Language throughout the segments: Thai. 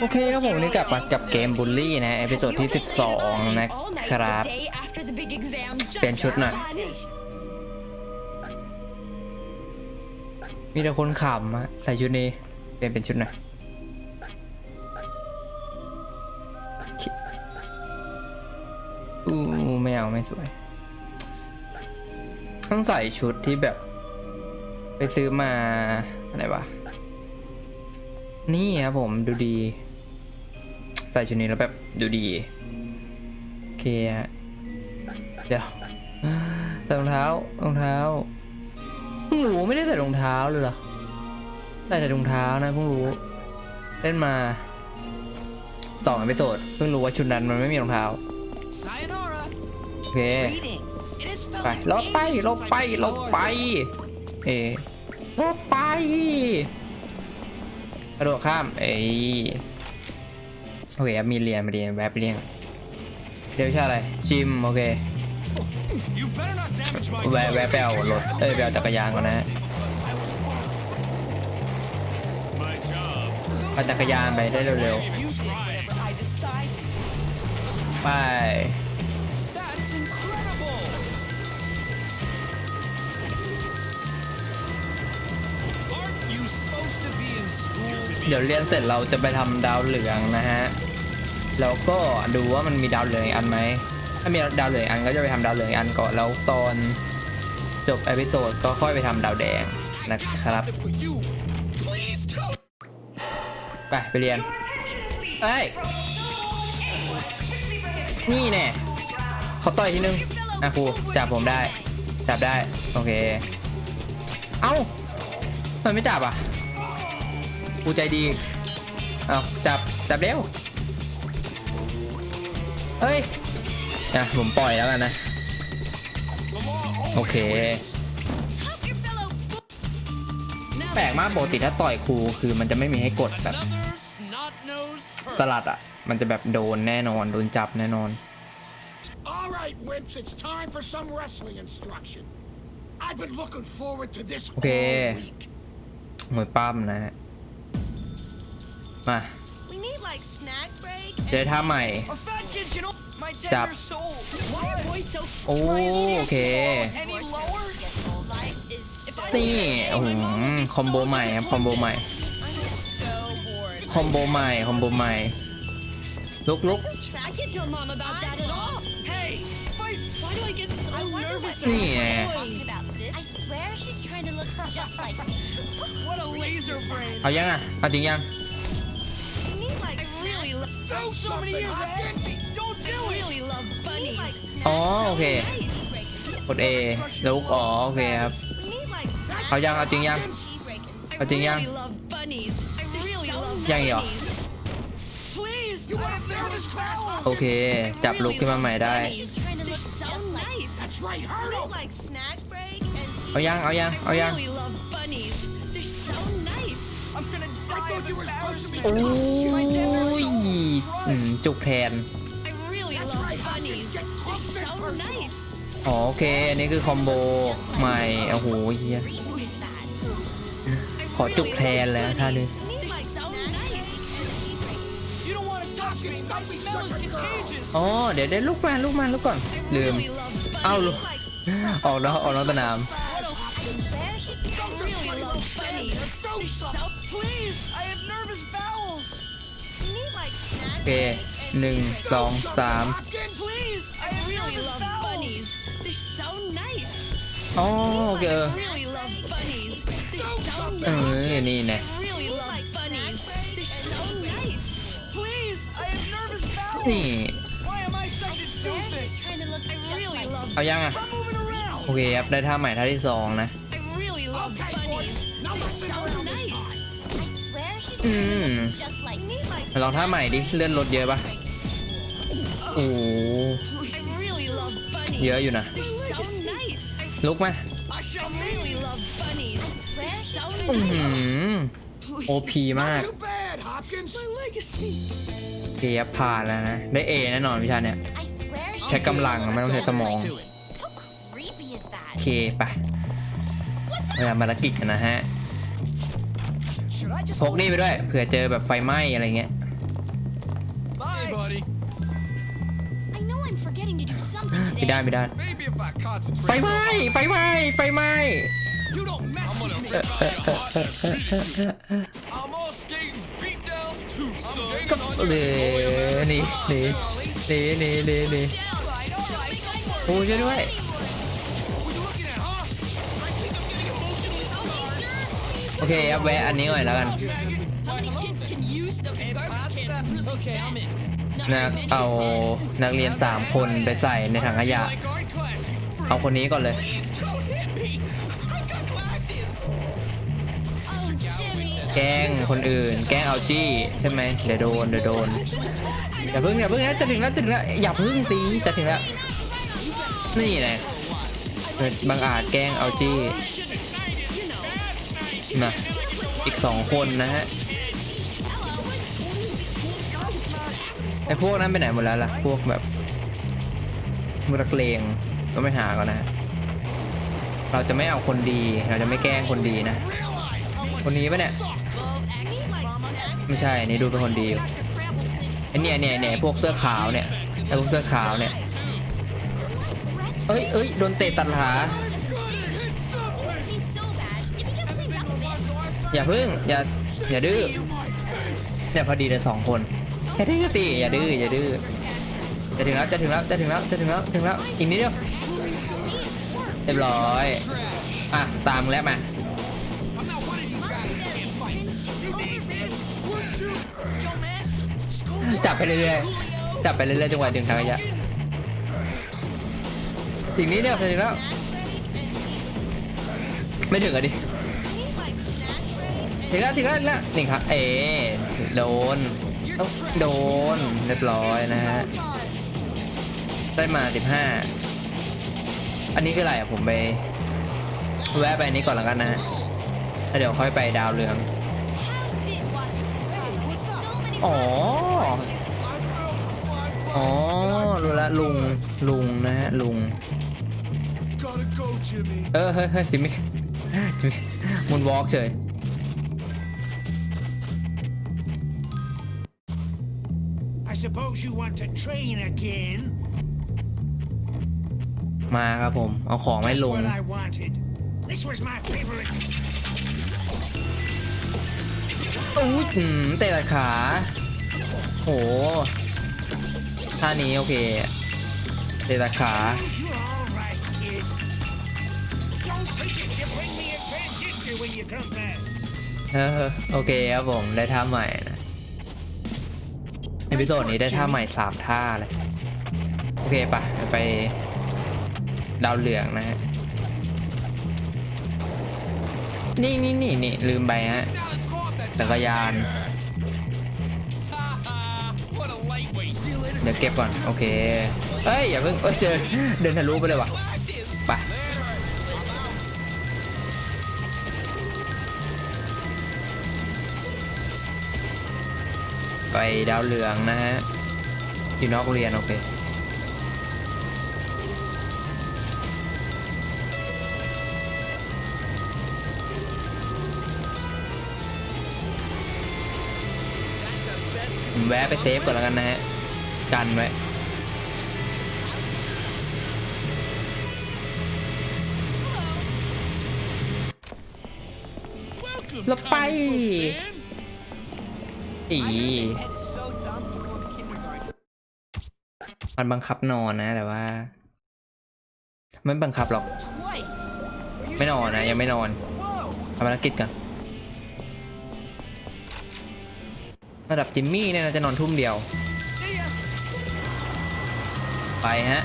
โอเคครับผมนี่กลับมากับเกมบูลลี่นะเอพิโซดที่ 12 นะครับ เปลี่ยนชุดหน่อยมีแต่คนขำอะใส่ชุดนี้เปลี่ยนเป็นชุดหน่อยอู้ไม่เอาไม่สวย ต้องใส่ชุดที่แบบ ไปซื้อมาอะไรวะ นี่ครับผมดูดี ใส่ชุดนี้แล้วแบบดูดี โอเคฮะเดี๋ยวใส่รองเท้ารองเท้าเพิ่งรู้ไม่ได้ใส่รองเท้าเลยเหรอใส่แต่รองเท้านะเพิ่งรู้ เล่นมาสองอพิโซดเพิ่งรู้ว่าชุดนั้นมันไม่มีรองเท้าโอเคไปลบไปลบไปลบไป เอลบไป กระโดดข้ามเอ้ยโอเคมีเรียนมาเรียนแวบเรียนเดี๋ยวใช่อะไรจิมโอเคแวะแวะไปเอารถเอ้ยไปเอาจักรยานก่อนนะฮะ my job. เอาจักรยานไปได้เร็วๆไป เดี๋ยวเรียนเสร็จเราจะไปทำดาวเหลืองนะฮะ แล้วก็ดูว่ามันมีดาวเหลืองอันไหม ถ้ามีดาวเหลืองอันก็จะไปทำดาวเหลืองอันก่อน แล้วตอนจบเอพิโซดก็ค่อยไปทำดาวแดงนะครับ ไปไปเรียนเอ้ย นี่แน่เขาต่อยทีนึงอะครูจับผมได้ จับได้ โอเค เอ้าทำไมไม่จับอะ ครูใจดีเอาจับจับเร็วเฮ้ยอะผมปล่อยแล้วกันนะ โอเค แปลกมากปกติถ้าต่อยครูคือมันจะไม่มีให้กดแบบ Another snot-nosed สลัดอะ มันจะแบบโดนแน่นอน โดนจับแน่นอน All right, wimps, it's time for some wrestling instruction. I've been looking forward to this Okay. all week. มวยปั้มนะฮะ มา We need like snack break. เจอท่าใหม่ A fat kid can o- my Stop. tender soul. Why are boys so โอ้โอเค any lower? Life is so นี่โอ้โหคอมโบใหม่ครับคอมโบใหม่ I'm so bored. คอมโบใหม่ คอมโบใหม่ ลุกลุก I can't tell mom about that at all. Hey, wait, why do I get so I wonder nervous what Yeah. Mom's talking about this. I swear she's trying to look just like me. What a laser brain. เอายังอะ เอาจริงยัง Do I'm so many something, years ahead of me. Don't do I it. really love bunnies. like snack. อ๋อโอเค Tea break. กด A ลุกอ๋อโอเคครับ We need like snack. เอายังเอาจริงยัง Tea break and I เอาจริงยัง really love bunnies. I really love ยังอีกเหรอ Please, You I want have to fail this class? โอเค จับลุกขึ้นมาใหม่ได้ She's trying to look so just like me. nice. That's right, We hurdle. need like snack break and tea เอายังเอายัง I เอายัง really love bunnies. They're so nice. I'm gonna โอ้ยจุกแทนอ๋อโอเค อันนี้คือคอมโบใหม่ โอ้โหเฮียขอจุกแทนแล้วท่านี้อ๋อ เดี๋ยวได้ลูกมนลูกมนลูกก่อน ลืม เอ้าลุกออกนอกออกนอกสนาม What a I swear she's I really love bunnies. They're so. Please, I have nervous bowels. We need like snack โอเค break and หนึ่ง tea break. สองสาม Hopkins. Please, I really love bunnies. They're so nice. อ๋อโอเคเออ I really love bunnies. They're so เอ nice. อนี่แน่ I really love like bunnies. snack break They're and so tea break. nice. Please, I have nervous bowels. นี่ Why am I such a Swear doofus? she's trying to look I just really like me. love. เอายังอะ Stop moving around. โอเคครับได้ท่าใหม่ท่าที่สองนะ I really love Okay, bunnies. อืมลองท่าใหม่ดิ เลื่อนรถเยอะปะโอ้เยอะอยู่นะ ลุกไหมาอืมโอพีมากเกียร์ผ่านแล้วนะ ได้เอแน่นอนวิชาเนี่ย ใช้กำลังไม่ต้องใช้สมองโอเคไปเวลามาลกิจกันนะฮะ พกนี่ไปด้วยเผื่อเจอแบบไฟไหม้อะไรเงี้ย Hey, buddy. I know I'm forgetting to do something ไม่ได้ today. ไม่ได้ Maybe if I ไฟ concentrate, ไหม้ไฟไหม้ไฟไหม้ you don't mess I'm gonna with me. rip out your heart and beat it to you. I'm all skating feet down too, son. I'm gaining on เอ you. อหนีหนีหนีหนีหนีหนี All right, all right, โอ้ยช่วยด้วย I โอเคครับแวะอันนี้หน่อยแล้วกัน How many kids can use the garbage cans? Okay, I'm in. นะเอา นักเรียน 3 คนไปใส่ในถังขยะ เอาคนนี้ก่อนเลย Oh, Jimmy. แกล้งคนอื่น แกล้งเอาจี้ ใช่ไหมเดี๋ยวโดนเดี๋ยวโดน อย่าเพิ่งอย่าเพิ่งนะจะถึงแล้วจะถึงแล้วอย่าเพิ่งสิจะถึงแล้ว นี่ไงบางอาจแกล้งเอาจี้ นะ อีกสองคนนะฮะไอพวกนั้นไปไหนหมดแล้วล่ะ พวกแบบมุรักเลงก็ไม่หาก่อนนะ เราจะไม่เอาคนดี เราจะไม่แกล้งคนดีนะ คนนี้ปะเนี่ย ไม่ใช่ นี่ดูเป็นคนดีอยู่ไอเนี่ยเนี่ยเนี่ยพวกเสื้อขาวเนี่ยไอพวกเสื้อขาวเนี่ยเอ้ยเอ้ยโดนเตะตัดขา อย่าพึ่งอย่าอย่าดื้อเนี่ยพอดีเลยสองคนอย่าดื้อตีอย่าดื้ออย่าดื้อจะถึงแล้วจะถึงแล้วจะถึงแล้วจะถึงแล้วถึงแล้วอีกนิดเดียวเรียบร้อยอะตามแล้วมาจับไปเรื่อยๆจับไปเรื่อยๆจนกว่าถึงทางขยะสิ่งนี้เนี่ยถึงแล้ว ไม่ถึงอะดิ ถึงแล้วถึงแล้วแล้วนี่ครับ เอโดนต้องโดนเรียบร้อยนะฮะได้มา 15 อันนี้คืออะไรอะผมไป แวะไปนี้ก่อนแล้วกันนะฮะแล้วเดี๋ยวค่อยไปดาวเรือง อ๋อ อ๋อรู้ละลุงลุงนะฮะลุง เออเฮ้ยเฮ้ยจิมมี่จิมมี่มุนวอล์กเฉย suppose you want to train again? มาครับผม เอาของไม่ Just ลง what I wanted. This was my favorite. อู้หืมเตะตัดขา โห ท่านี้โอเค เตะตัดขา You're all right, kid. Don't forget to bring me a transistor when you come back. เออโอเคครับผม ได้ท่าใหม่นะเอพิโซดนี้ได้ท่าใหม่สามท่าเลย โอเคปะไปดาวเหลืองนะฮะ นี่นี่นี่นี่ลืมไปฮะ Now let's go off that จักรยาน What a lightweight. See you later. เดี๋ยวเก็บก่อน โอเค เอ้ย อย่าเพิ่งเอ้ยเดินเดินทะลุไปเลยว่ะ ไปดาวเหลืองนะฮะ อยู่นอกเรียน โอเคผมแวะไปเซฟก่อนแล้วกันนะฮะ กันไว้ Welcome, แล้วไป comic book fan. อี มันบังคับนอนนะ แต่ว่าไม่บังคับหรอก ไม่นอนนะ ยังไม่นอนทำภารกิจกันระดับจิมมี่เนี่ยจะนอนทุ่มเดียว ไปฮะ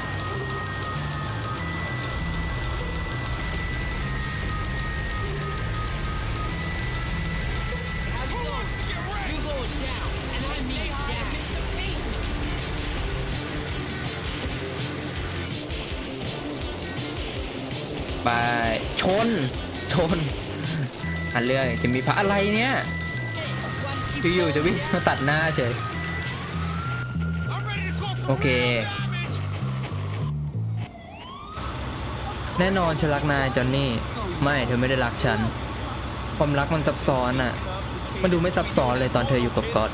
ไปชน ชน อันเรื่องจะมีพระอะไรเนี่ยอยู่ๆจะวิ่งมาตัดหน้าเฉย I'm ready to call some โอเค damage. แน่นอนฉันรักนายจอนนี่ ไม่เธอไม่ได้รักฉัน ความรักมันซับซ้อนอะมันดูไม่ซับซ้อนเลยตอนเธออยู่กับก๊อต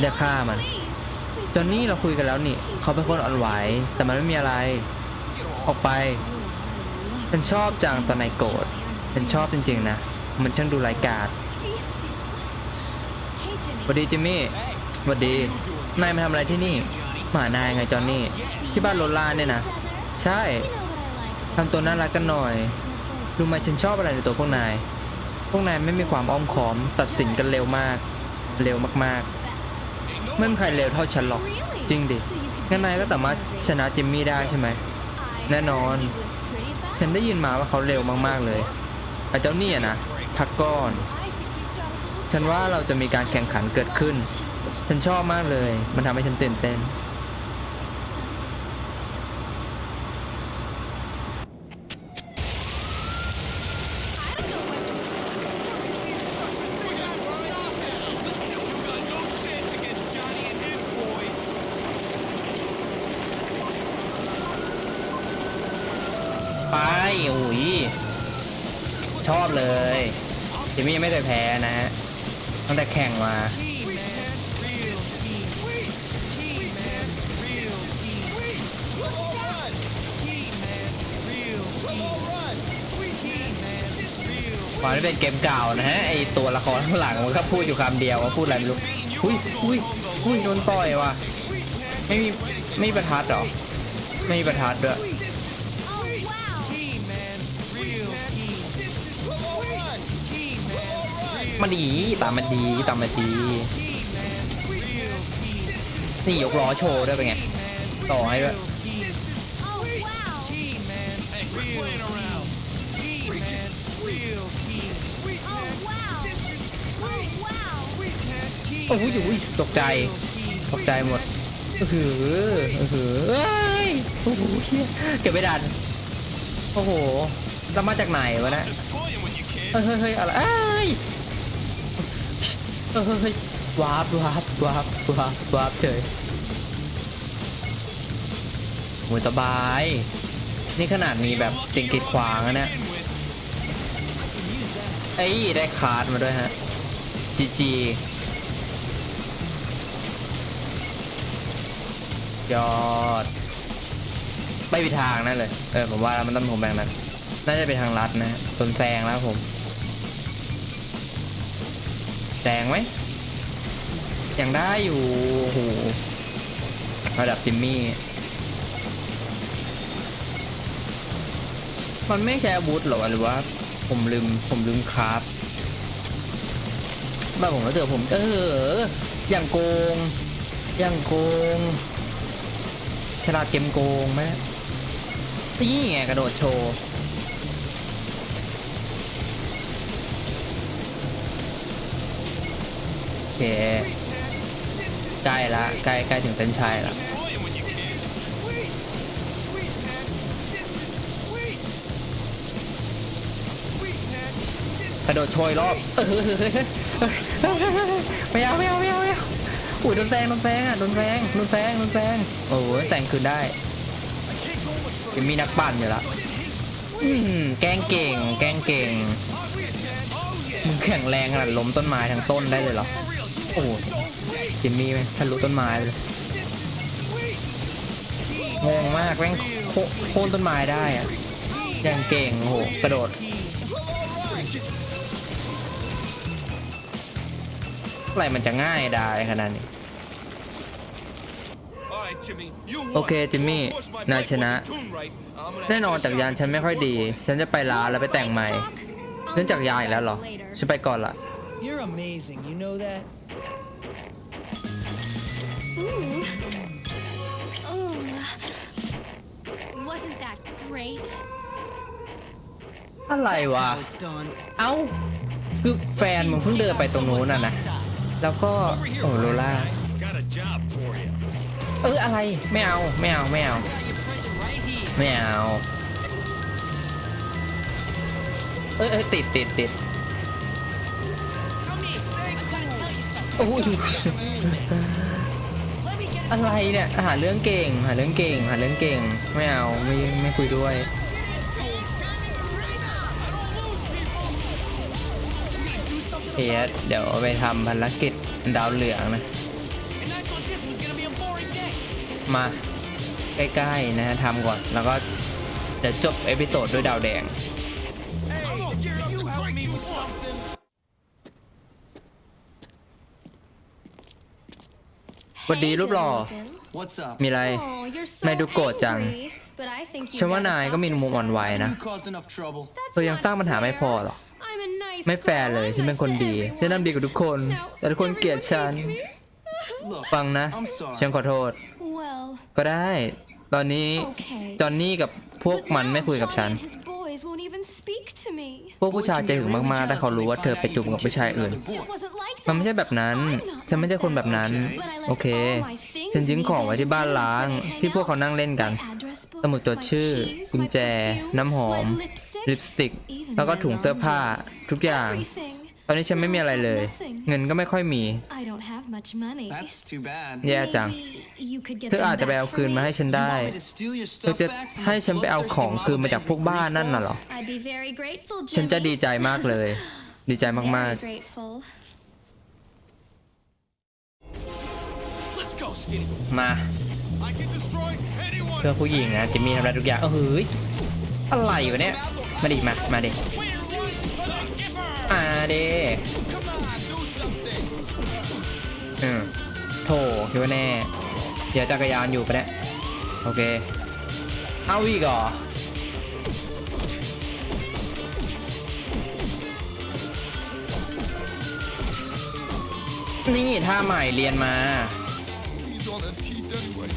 เรียกฆ่ามันจอนนี่เราคุยกันแล้วนี่ เขาเป็นคนอ่อนไหวแต่มันไม่มีอะไร ออกไป ฉันชอบจังตอนนายโกรธฉันชอบจริงๆนะ มันช่างดูรายการสวัสดีจิมมี่สวัสดี นายมาทำอะไรที่นี่ มานายไงจอนนี่ ที่บ้านโลลาเนี่ยนะ ใช่ ทำตัวน่ารักกันหน่อย รู้ไหมฉันชอบอะไรในตัวพวกนาย พวกนายไม่มีความอ้อมค้อม ตัดสินกันเร็วมาก เร็วมากๆ ไม่มีใครเร็วเท่าฉันหรอก จริงดิ งั้นนายก็สามารถชนะจิมมี่ได้ใช่ไหม แน่นอน ฉันได้ยินมาว่าเขาเร็วมากๆเลยไอ้เจ้าเนี่ยนะพักก่อน ฉันว่าเราจะมีการแข่งขันเกิดขึ้น ฉันชอบมากเลย มันทำให้ฉันตื่นเต้น You got no chance against Johnny and his boys. ไปอุ้ย ชอบเลยจิมมี่ยังไม่เคยแพ้นะฮะตั้งแต่แข่งมาขอให้เป็นเกมเก่านะฮะไอตัวละครข้างหลังมันก็พูดอยู่คำเดียวว่าพูดอะไรไม่รู้อุ้ยอุ้ยอุ้ยโดนต่อยว่ะไม่มีไม่มีประทัดหรอไม่มีประทัดด้วย มันดีตามมันดีตามมันดี นี่ยกล้อโชว์ด้วยเป็นไง ต่อให้ด้วยโอ้โหอยู่ตกใจ ตกใจหมดเออหือเออหือเอ้ยโอ้โหเฮียเก็บไม่ดันโอ้โหเรามาจากไหนวะนะเฮ้ยเฮ้ยอะไรเอ้ย ฮ้ยเฮ้ยเฮ้ยวาร์ปวาร์ปวาร์ปวาร์ปวาร์ปเฉยโหสบาย นี่ขนาดมีแบบสิ่งกีดขวางอะเนี่ยไอ้ยได้คาร์ดมาด้วยฮะจีจียอด ไม่มีทางนั่นเลย เออ ผมว่ามันต้องผมแบบนั้น น่าจะเป็นทางลัดนะโดนแซงแล้วผม แซงไหมยังได้อยู่โหระดับจิมมี่ มันไม่ใช้อาวุธเหรอหรือว่า ผมลืมผมลืมคราฟบ้าผมแล้วเจอผมเอออย่างโกง อย่างโกง ฉลาดเกมโกงไหมนี่ไงกระโดดโชว์ เค ใกล้ละใกล้ใกล้ถึงเส้นชัยละกระโดดโชยรอบเออไม่เอาไม่เอาไม่เอาไม่เอาอุ้ยโดนแซงโดนแซงอะโดนแซงโดนแซงโดนแซงโอ้ยแต่งคืนได้ยังมีนักปั่นอยู่ละแกงเก่ง แกงเก่งมึงแข็งแรงขนาดล้มต้นไม้ทั้งต้นได้เลยเหรอ โอ้โหจิมมี่ไหมทะลุต้นไม้เลยงงมากแม่งโคโค่นต้นไม้ได้อะยังเก่งโอ้โหกระโดดอะไรมันจะง่ายได้ขนาดนี้โอเคจิมมี่นายชนะ แน่นอนจักรยานฉันไม่ค่อยดี ฉันจะไปร้านแล้วไปแต่งใหม่เนื่องจากยานอีกแล้วเหรอฉันไปก่อนละ You're amazing, you know that? อะไรวะ เอ้า คือแฟนมึงเพิ่งเดินไปตรงนู้นน่ะนะ แล้วก็ โอ้โลล่า เอออะไร ไม่เอา ไม่เอา ไม่เอา ไม่เอา เอ้ยเอ้ยติดติดติด โอ้ยอะไรเนี่ยหาเรื่องเก่งหาเรื่องเก่งหาเรื่องเก่ง ไม่เอาไม่ไม่คุยด้วยเฮียเดี๋ยวไปทำภารกิจดาวเหลืองนะ มาใกล้ๆนะทำก่อนแล้วก็ดี๋ยวจบเอพิโซดด้วยดาวแดง สวัสดีรูปหล่อ What's up? มีอะไร Oh, you're so นายดูโกรธจัง angry, but I think you ฉันว่านาย gotta ก็มี soften มุมอ่อนไหว yourself. นะ You caused enough trouble. That's เธอยัง not สร้างปัญหาไม่พอ fair. หรอ I'm a nice ไม่แฟร์ girl. เลย I'm ฉันเป็น nice คน to ดี everyone. ฉันทำดีกับทุกคน No, แต่ทุกคนเกลียดฉัน everyone hates me. Look, ฟังนะ I'm sorry. ฉันขอโทษ Well, ก็ได้ ตอนนี้ okay. จอนนี่กับพวก But มัน now ไม่คุยกับฉัน Johnny and his boys won't even speak to me. พวกผู้ชายจะหึงมากๆถ้าเขารู้ว่าเธอไปจูบกับผู้ชายอื่น It wasn't like มันไม่ that. ใช่แบบนั้น I'm not ฉันไม่ใช่คนแบบนั้น But I left โอเค all my things ฉันทิ้งของไว้ needed ที่บ้านล้าง until they hang ที่พวกเขานั่งเล่นกัน My address book, สมุดจด my ชื่อ keys, กุญ my แจ perfume, น้ำหอม my lipstick, ลิปสติก even แล้วก็ my ถุงเสื้อผ้า laundry. ทุกอย่าง Everything. ตอนนี้ฉันไม่มีอะไรเลย Nothing. เงินก็ไม่ค่อยมี I don't have much money. That's too bad. แย่จัง Maybe you could get เธอ them อาจจะไป back เอา for คืนมา me. ให้ฉัน You ได้ want me to steal your เธอ stuff จะ back from ให้ the ฉันไปเอาของ bloodthirsty คืนมาจาก mob พวกบ้านนั่นน่ะเหรอ I'd be very grateful, ฉันจะ Jimmy. ดีใจมากเลย ดีใจมาก Very grateful. Let's go, Skinny. ๆ มา I can destroy anyone. เพื่อผู้หญิงนะจิมมี่ทำได้ทุกอย่างเออเฮ้ยอะไรวะเนี่ย มาดิมา มาดิ มาดิ Come on, do something. อืมโถคิดว่าแน่ เดี๋ยวจักรยานอยู่ปะเนี่ยโอเค เอาอีกเหรอนี่ท่าใหม่เรียนมา He's on a teeth anyway.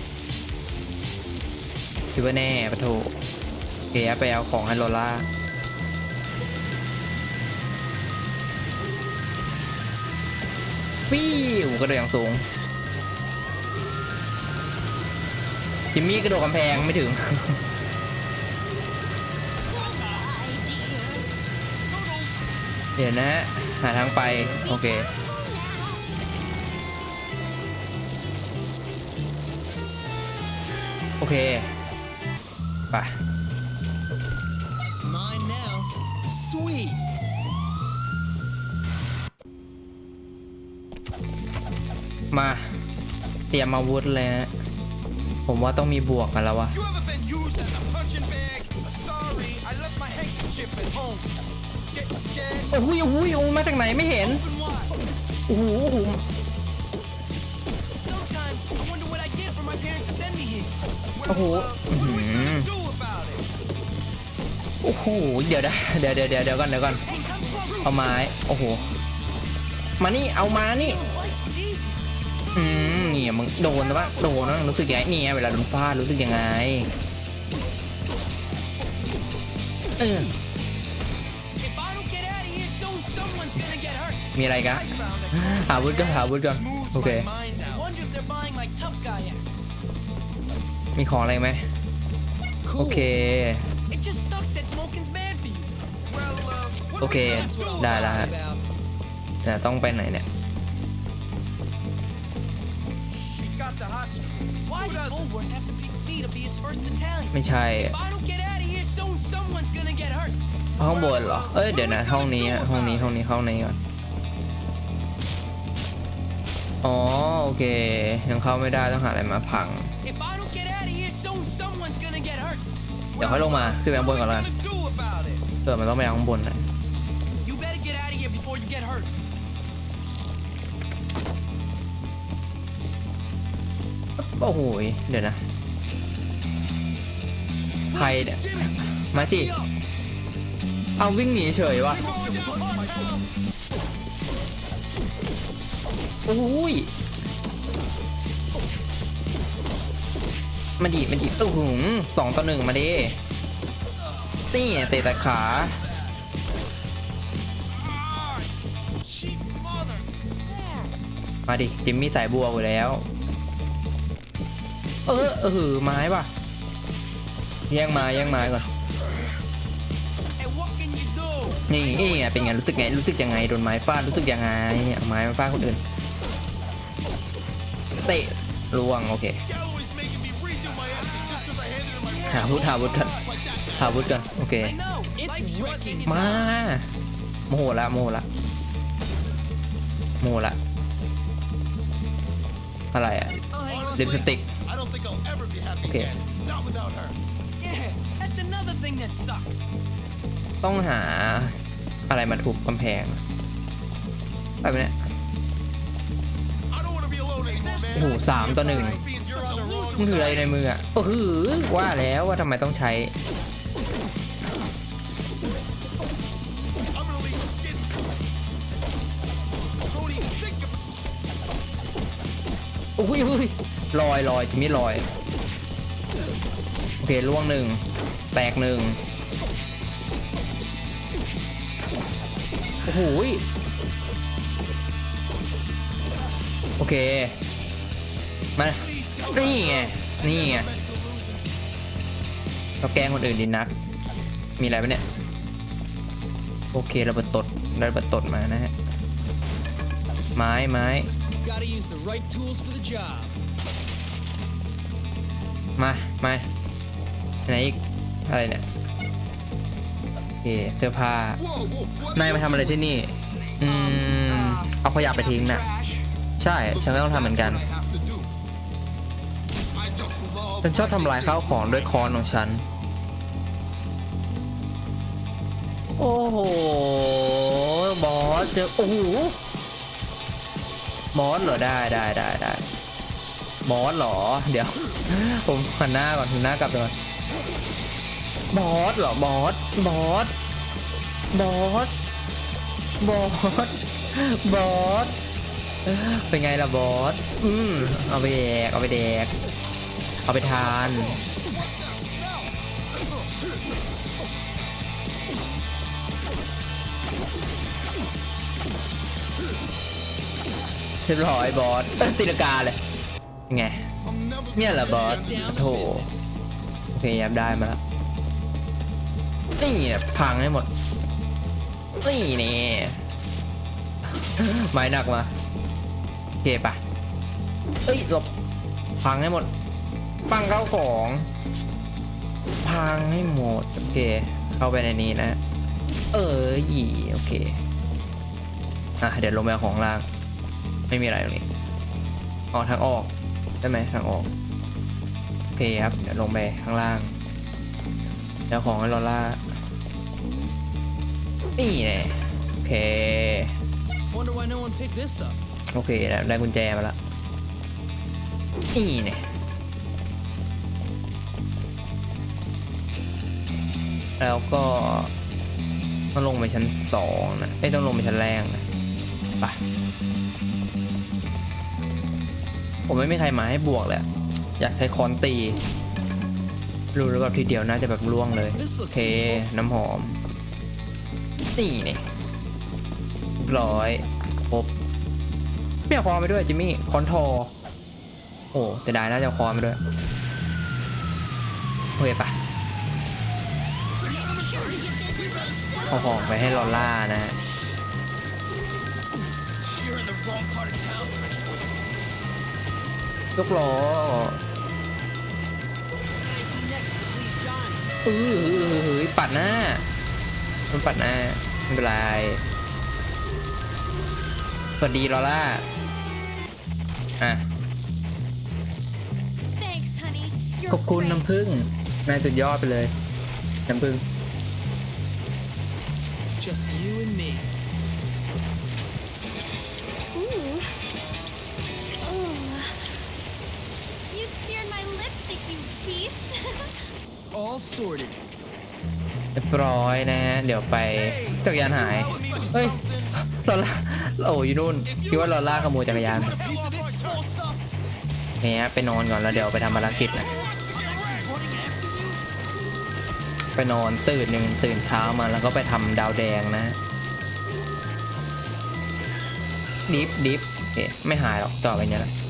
คิดว่าแน่ปะโถเกียไปเอาของให้โลล่า วิวกระโดดอย่างสูงจิมมี่กระโดดกำแพงไม่ถึง เดี๋ยวนะ หาทางไป โอเคโอเค ไป มา เตรียมอาวุธเลยฮะผมว่าต้องมีบวกกันแล้ววะ You ever been used as a punching bag? Sorry, I left my handkerchief at home. Getting scared? โอ้โหโอ้โหโอ้โหมาจากไหนไม่เห็น Open wide. โอ้โหโอ้โห Sometimes I wonder what I did for my parents to send me here. โอ้โห Well, uh, อื้อ what are หื we อ gonna do about it? โอ้โห เดี๋ยวนะเดี๋ยวเดี๋ยวเดี๋ยวเดี๋ยวก่อนเดี๋ยวก่อน Hey, come close. เอาไม้ โอ้โห มานี่ เอามานี่ What's easy? เนี่ยมึงโดนแต่ว่าโดนนะรู้สึกยังไงเนี่ยเวลาโดนฟาดรู้สึกยังไงมีอะไรกะหาวุธก็หาวุธก่อนโอเค มีของอะไรไหมโอเค โอเค ได้แล้วฮะแต่ต้องไปไหนเนี่ย Who did doesn't? Bulworth have to pick me to be its first battalion? ไม่ใช่ If I don't get out of here soon, someone's gonna get hurt. ห้องบนเหรอ เอ้ย เดี๋ยวนะ ห้องนี้ฮะห้องนี้ ห้องนี้ ห้องนี้ก่อน อ๋อ โอเค ยังเข้าไม่ได้ ต้องหาอะไรมาพัง If I don't get out of here soon, someone's gonna get hurt. เดี๋ยวค่อยลงมา ขึ้นไปข้างบนก่อน What ละ are we gonna do about it? เผื่อมันต้องไปข้างบน โอ้โหเดี๋ยวนะ ใครเนี่ย มาสิ เอาวิ่งหนีเฉยวะโอ้ยมาดิมาดิโอ้โหสองต่อหนึ่งมาดินี่เตะแต่ขามาดิจิมมี่สายบัวอยู่แล้ว เออเออไม้ป่ะแย่งไม้แย่งไม้ก่อนนี่นี่เป็นไงรู้สึกไงรู้สึกยังไงโดนไม้ฟาดรู้สึกยังไงเนี่ยเอาไม้มาฟาดคนอื่นเตะล่วงโอเคหาวุธหาวุธกันหาวุธกันโอเคมาโมโหละโมโหละโมโหละอะไรอะลิปสติก don't think I'll ever be happy Okay. again. Not without her. Yeah, that That's another thing that sucks. ต้องหาอะไรมาทุบกำแพงอะไรแบบเนี้ย I don't want to be alone anymore, man. โอ้โหสามต่อหนึ่ง Being such a loser. มึงถืออะไรในมืออะโอ้โหว่าแล้วว่าทำไมต้องใช้ I'm gonna leave skin. Don't even think about โอ้ยอุ้ย ลอยลอยจิมมี่ลอย โอเคล่วงหนึ่ง แตกหนึ่งโอ้โหโอเค มา นี่ไง นี่ไงเราแกงคนอื่นดีนัก มีอะไรปะเนี่ย โอเคเราเปิดตดเราเปิดตดมานะฮะ ไม้ไม้ Gotta use the right tools for the job. มามาไหนอีกอะไรเนี่ยโอเคเสื้อผ้า Whoa, whoa, what นายมาทำอะไรที่นี่ อืม เอาขยะไปทิ้งน่ะ ใช่ ฉันก็ต้องทำเหมือนกัน I have to do. I just love ฉันชอบทำลายข้าวของด้วยค้อนของฉัน โอ้โห บอสเจอ โอ้โห บอสเหรอ ได้ได้ได้ได้ บอสเหรอ เดี๋ยว ผมหันหน้าก่อนหันหน้ากลับไปก่อนบอสเหรอบอสบอสบอสบอสบอสเป็นไงล่ะบอสอืมเอาไปแดกเอาไปแดกเอาไปทานเรียบร้อยบอสตีลกาเลย ไง เนี่ยเหรอบอสโถโอเคยับได้มาแล้วนี่พังให้หมด นี่นี่ไม้หนักมาโอเคปะเอ้ยหลบพังให้หมดฟังเข้าของ พังให้หมด โอเค เข้าไปในนี้นะ เออหยีโอเค อะ เดี๋ยวลงไปของล่าง ไม่มีอะไรตรงนี้ออกทางออก ได้ไหมทางออก โอเคครับ เดี๋ยวลงไปข้างล่างแล้วของให้ลอล่า นี่แน่โอเค โอเคแล้วได้กุญแจมาละ นี่เนี่ยแล้วก็ต้องลงไปชั้นสองนะเอ้ต้องลงไปชั้นแรกนะ ไป ผมไม่มีใครมาให้บวกเลยอะอยากใช้ค้อนตีรู้แล้วแบบทีเดียวน่าจะแบบล่วงเลยโอเคน้ำหอม นี่เนี่ยร้อยครบไม่เอาคอไปด้วยจิมมี่คอนทอโอ้เสียดายน่าจะเอาคอไปด้วยโอเคปะเอาของไปให้ลอล่านะฮะ ยกล้อเออเฮ้ยปัดหน้า มันปัดหน้าไม่เป็นไรสวัสดีลอล่า อะ Thanks, honey. You're ขอบคุณ great. น้ำผึ้งนายสุดยอดไปเลย น้ำผึ้ง Just you and me. Lipstick, you beast. All sorted. เรียบร้อยนะฮะ เดี๋ยวไปจักรยานหาย เฮ้ยลอล่าโอ้ยอยู่นู่น คิดว่าลอล่าขโมยจักรยาน Piece of this small stuff. เนี่ยไปนอนก่อนแล้วเดี๋ยวไปทำภารกิจนะ ไปนอนตื่นหนึ่งตื่นเช้ามาแล้วก็ไปทำดาวแดงนะ ดิฟดิฟโอเคไม่หายหรอกต่อไปเนี้ยแหละ Hello,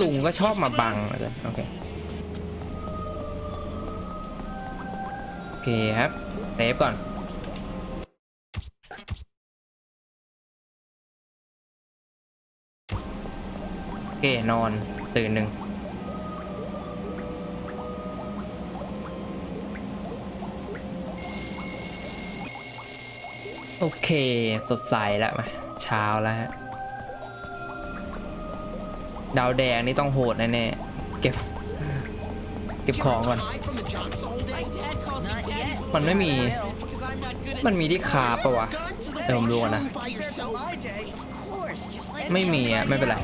ลุงก็ชอบมาบังเหลยโอเคโอเคครับเซฟก่อนโอเคนอนตื่นหนึ่งโอเค สดใสแล้วมาเช้าแล้วฮะ ดาวแดงนี่ต้องโหดแน่ๆเก็บ เก็บของก่อน Hide from the junk someday? Dad calls me daddy's มันไม่มี because I'm not good at มันมีที่คาปะวะเดี๋ยวผมดูก่อนนะ By yourself? my day. Of course, just like ไม่มีอะ ไม่เป็นไร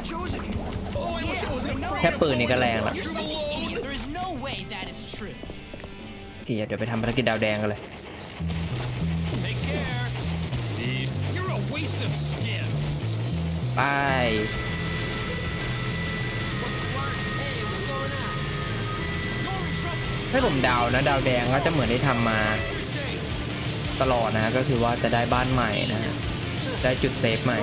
แค่ปืนนี่ก็แรงละ You're such an idiot. There is no way that is true. โอเคเดี๋ยวไปทำภารกิจดาวแดงกันเลย Take care. ให้ผมดาวนะดาวแดงก็จะเหมือนที่ทำมาตลอดนะก็คือว่าจะได้บ้านใหม่นะได้จุดเซฟใหม่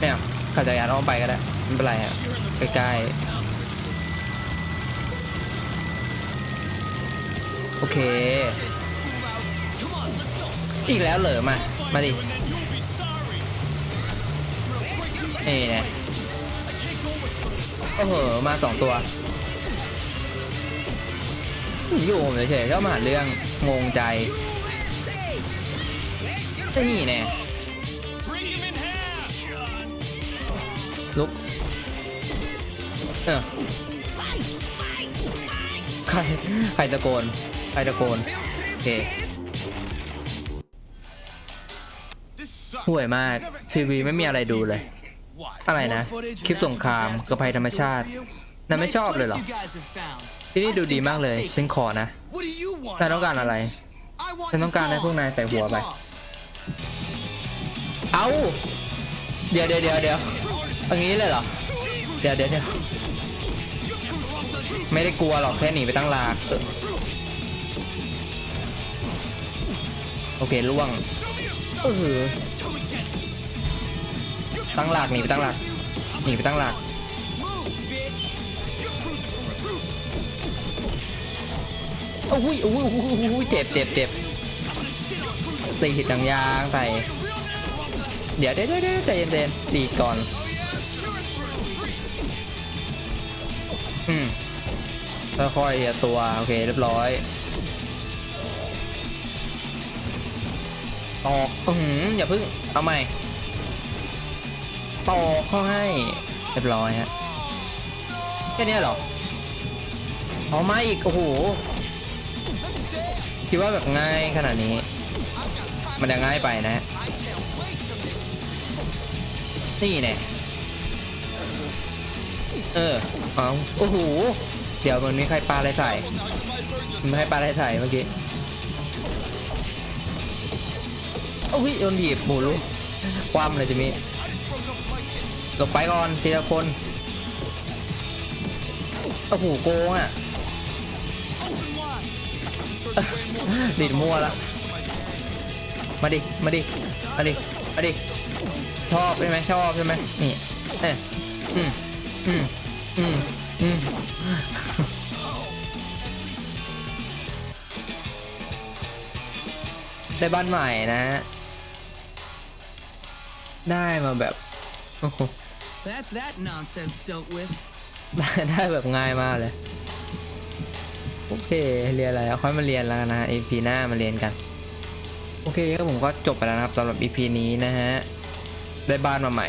เนี่ยขับจักรยานอ้อมไปก็ได้ไม่เป็นไรฮะใกล้ๆโอเค อีกแล้วเหรอมา มาดินี่ไง โอ้โหมาสองตัวอยู่ผมเฉยๆก็มาหาเรื่องงงใจนี่แน่ลุกเออใครใครตะโกนใครตะโกนโอเคห่วยมากทีวีไม่มีอะไรดูเลย อะไรนะ คลิปสงครามกับภัยธรรมชาตินายไม่ชอบเลยเหรอ You guys have found. ที่นี่ดูดีมากเลย ฉันขอนะ What do you want? นายต้องการอะไร I want ฉันต้องการให้พวกนายใส่หัวไป เอาเดี๋ยวเดี๋ยวเดี๋ยวเดี๋ยวอย่างนี้เลยเหรอ เดี๋ยวเดี๋ยวเดี๋ยวไม่ได้กลัวหรอกแค่หนีไปตั้งหลากเออโอเคล่วงเออ ตั้งหลักหนีไปตั้งหลักหนีไปตั้งหลักโอ้ยโอ้ยโอ้ยโอ้ยเจ็บเจ็บเจ็บตีหิดดังยางใส่เดี๋ยวเดี๋ยวเดี๋ยวใจเย็นๆดีก่อน อืมค่อยๆอย่าตัว โอเค เรียบร้อยตอกอือหืออย่าเพึ่ง เอาใหม่ ตอกเข้าให้เรียบร้อยฮะแค่เนี้ยเหรอเอามาอีกโอ้โหคิดว่าแบบง่ายขนาดนี้ มันจะง่ายไปนะนี่แน่เออเอาโอ้โหเดี๋ยวมันมีใครปลาอะไรใส่มันมีใครปลาอะไรใส่เมื่อกี้โอ้ยโดนบีบหมูรู้ความเลยจิมี่ ลบไปก่อนทีละคนโอ้โหโกงอะดิดมั่วละมาดิ มาดิ มาดิ มาดิ ชอบใช่ไหมชอบใช่ไหมนี่เอออืมอืมอืมอืมได้บ้านใหม่นะ ได้มาแบบ โอ้โห That's that nonsense dealt with. ได้แบบง่ายมากเลย โอเค เรียนอะไรแล้วค่อยมาเรียนแล้วกันนะ EP หน้ามาเรียนกัน โอเคครับผมก็จบไปแล้วนะครับสำหรับ EP นี้นะฮะ ได้บ้านมาใหม่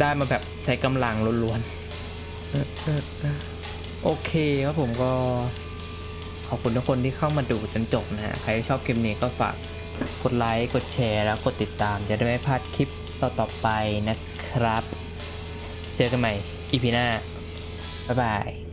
ได้มาแบบใช้กำลังล้วนๆ โอเคครับผมก็ขอบคุณทุกคนที่เข้ามาดูจนจบนะฮะ ใครชอบคลิปนี้ก็ฝากกดไลค์ กดแชร์ แล้วกดติดตามจะได้ไม่พลาดคลิปต่อๆไปนะครับ ครับ เจอกันใหม่ EP หน้า บ๊ายบาย